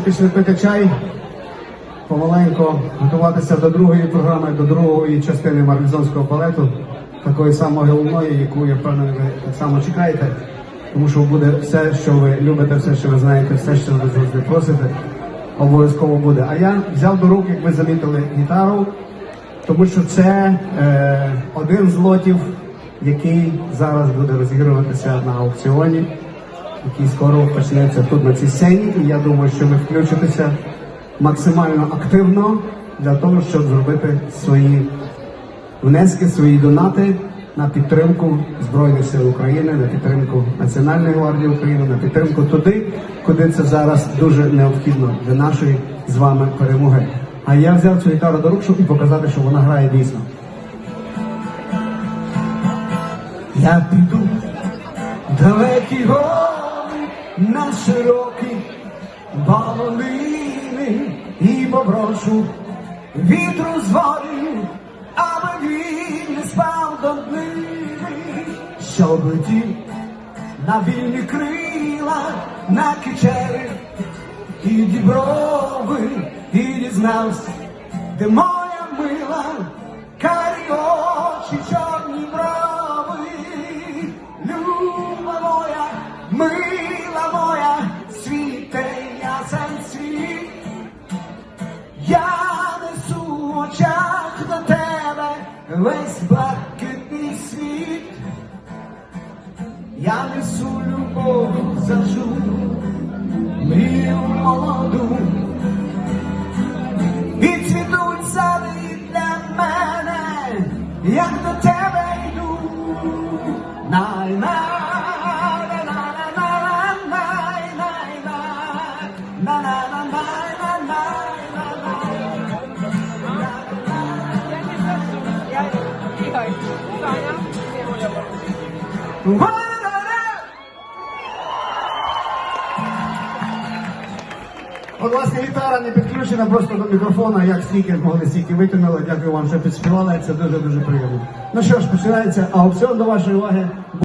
Пішли пити чай, помаленько готуватися до другої програми, до другої частини марлізонського балету, такої самої головної, яку я впевнений, ви так само чекаєте, тому що буде все, що ви любите, все, що ви знаєте, все, що ви завжди просите, обов'язково буде. А я взяв до рук, як ви замітили, гітару, тому що це е, один з лотів, який зараз буде розігруватися на аукціоні який скоро почнеться тут на цій сцені. І я думаю, що ви включитеся максимально активно для того, щоб зробити свої внески, свої донати на підтримку Збройних сил України, на підтримку Національної гвардії України, на підтримку туди, куди це зараз дуже необхідно для нашої з вами перемоги. А я взяв цю гітару до рук, щоб показати, що вона грає дійсно. Я піду далекі гори на широкі балолини і попрошу вітру з гори, аби він не спав до днини, щоб летів на вільні крила, на кичери і діброви, і дізнався, де моя мила, карі очі, чорні брови, люба моя, мила весь блакитний світ. Я несу любов завжу, От, власне, гітара не підключена просто до мікрофона, як стільки змогли, стільки витягнули. Дякую вам, що підспівали. Це дуже-дуже приємно. Ну що ж, починається аукціон до вашої уваги.